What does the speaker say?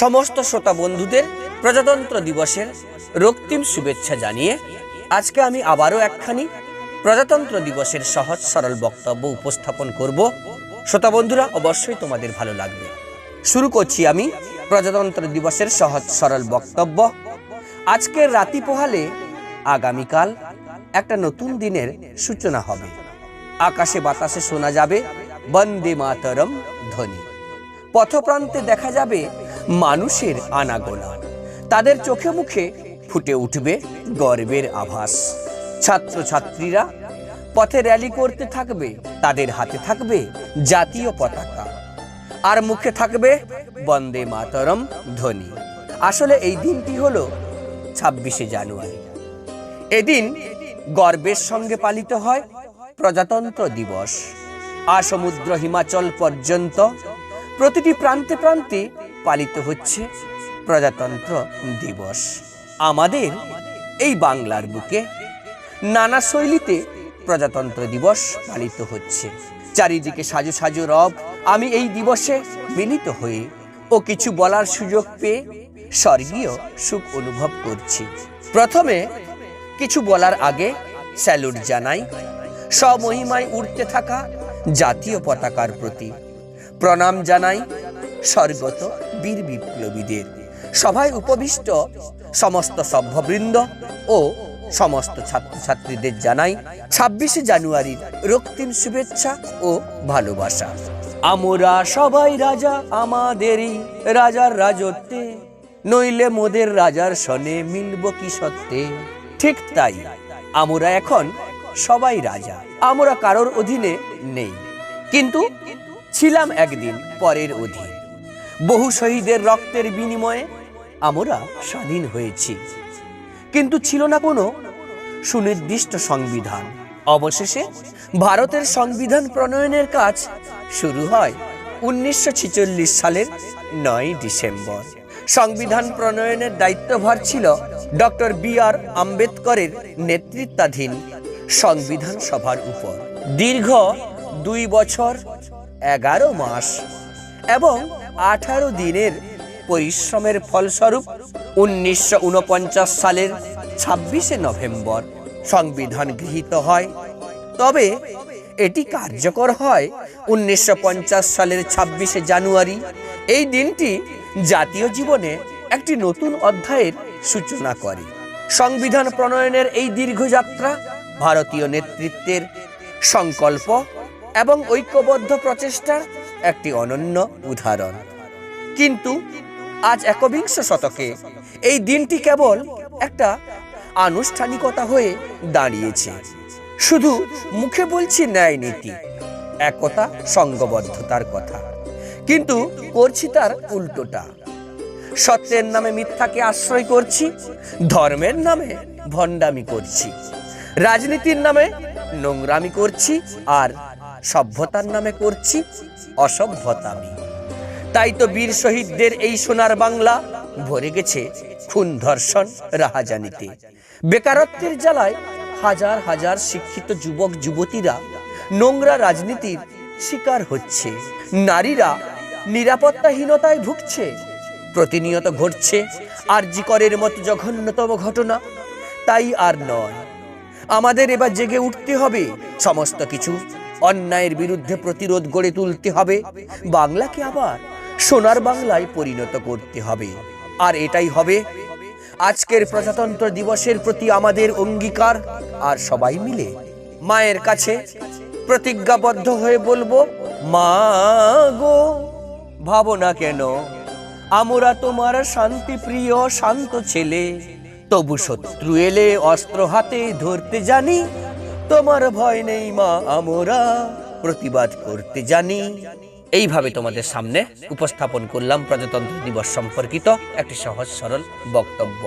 সমস্ত শ্রোতা বন্ধুদের প্রজাতন্ত্র দিবসের রক্তিম শুভেচ্ছা জানিয়ে আজকে আমি আবারও একখানি প্রজাতন্ত্র দিবসের সহজ সরল বক্তব্য উপস্থাপন করব। শ্রোতা বন্ধুরা, অবশ্যই তোমাদের ভালো লাগবে। শুরু করছি আমি প্রজাতন্ত্র দিবসের সহজ সরল বক্তব্য। আজকের রাতি পোহালে আগামীকাল একটা নতুন দিনের সূচনা হবে। আকাশে বাতাসে শোনা যাবে, বন্দে মাতরম ধ্বনি। পথপ্রান্তে দেখা যাবে মানুষের আনাগোনা। তাদের চোখে মুখে ফুটে উঠবে গর্বের আভাস। ছাত্রছাত্রীরা পথে র্যালি করতে থাকবে, তাদের হাতে থাকবে জাতীয় পতাকা। আর মুখে থাকবে বন্দে মাতরম ধ্বনি। আসলে এই দিনটি হলো ছাব্বিশে জানুয়ারি। এদিন গর্বের সঙ্গে পালিত হয় প্রজাতন্ত্র দিবস। আসমুদ্র হিমাচল পর্যন্ত প্রতিটি প্রান্তে প্রান্তে পালিত হচ্ছে প্রজাতন্ত্র দিবস। আমাদের এই বাংলার বুকে নানা শৈলীতে প্রজাতন্ত্র দিবস পালিত হচ্ছে। চারিদিকে সাজু সাজু রব আমি এই দিবসে মিলিত হয়ে ও কিছু বলার সুযোগ পেয়ে স্বর্গীয় সুখ অনুভব করছি। প্রথমে কিছু বলার আগে স্যালুট জানাই। স্বমহিমায় উঠতে থাকা জাতীয় পতাকার প্রতি প্রণাম জানাই। স্বর্গত বীর বিপ্লবীদের। সভায় উপবিষ্ট সমস্ত সভ্যবৃন্দ ও সমস্ত ছাত্রছাত্রীদের জানাই ছাব্বিশে জানুয়ারির রক্তিম শুভেচ্ছা ও ভালোবাসা। আমরা সবাই রাজা, আমাদেরই রাজার রাজত্বে। নইলে মোদের রাজার সনে মিলব কি সত্ত্বে ঠিক তাই, আমরা এখন সবাই রাজা, আমরা কারোর অধীনে নেই। কিন্তু ছিলাম একদিন পরের অধীন। বহু শহীদের রক্তের বিনিময়ে আমরা স্বাধীন হয়েছি। কিন্তু ছিল না কোনো সুনির্দিষ্ট সংবিধান। অবশেষে ভারতের সংবিধান প্রণয়নের কাজ শুরু হয় উনিশশো ছেচল্লিশ সালের নয় ডিসেম্বর। সংবিধান প্রণয়নের দায়িত্বভার ছিল ডক্টর বি আর আম্বেদকরের নেতৃত্বাধীন সংবিধান সভার উপর। দীর্ঘ দুই বছর, এগারো মাস এবং আঠারো দিনের পরিশ্রমের ফলস্বরূপ উনিশশো উনপঞ্চাশ সালের ছাব্বিশে নভেম্বর সংবিধান গৃহীত হয়। তবে এটি কার্যকর হয় উনিশশো পঞ্চাশ সালের ছাব্বিশে জানুয়ারি। এই দিনটি জাতীয় জীবনে একটি নতুন অধ্যায়ের সূচনা করে। সংবিধান প্রণয়নের এই দীর্ঘযাত্রা ভারতীয় নেতৃত্বের সংকল্প এবং ঐক্যবদ্ধ প্রচেষ্টার একটি অনন্য উদাহরণ। কিন্তু আজ একবিংশ শতকে এই দিনটি কেবল একটা আনুষ্ঠানিকতা হয়ে দাঁড়িয়েছে। শুধু মুখে বলছি ন্যায় নীতি, একতা, সঙ্গবদ্ধতার কথা, কিন্তু করছি তার উল্টোটা। সত্যের নামে মিথ্যাকে আশ্রয় করছি, ধর্মের নামে ভণ্ডামি করছি, রাজনীতির নামে নোংরামি করছি আর সভ্যতার নামে করছি, অসভ্যতামি। তাই তো বীর শহীদদের এই সোনার বাংলা ভরে গেছে খুন ধর্ষণ রাহাজানিতে। বেকারত্বের জ্বালায় হাজার হাজার শিক্ষিত যুবক, যুবতীরা নোংরা রাজনীতির শিকার হচ্ছে। নারীরা নিরাপত্তাহীনতায় ভুগছে, প্রতিনিয়ত ঘটছে আর জিকরের মতো জঘন্যতম ঘটনা। তাই আর নয়, আমাদের এবার জেগে উঠতে হবে সমস্ত কিছু অন্যায়ের বিরুদ্ধে প্রতিরোধ গড়ে তুলতে হবে। বাংলাকে আবার সোনার বাংলায় পরিণত করতে হবে। আর এটাই হবে, আজকের প্রজাতন্ত্র দিবসের প্রতি আমাদের অঙ্গীকার। আর সবাই মিলে মায়ের কাছে প্রতিজ্ঞাবদ্ধ হয়ে বলব, মা গো, ভাবো না কেন, আমরা তোমার শান্তি প্রিয়, শান্ত ছেলে। তবু শত্রু এলে অস্ত্র হাতে ধরতে জানি তোমার ভয় নেই মা আমরা, প্রতিবাদ করতে জানি। এইভাবে তোমাদের সামনে উপস্থাপন করলাম প্রজাতন্ত্র দিবস সম্পর্কিত একটি সহজ সরল বক্তব্য।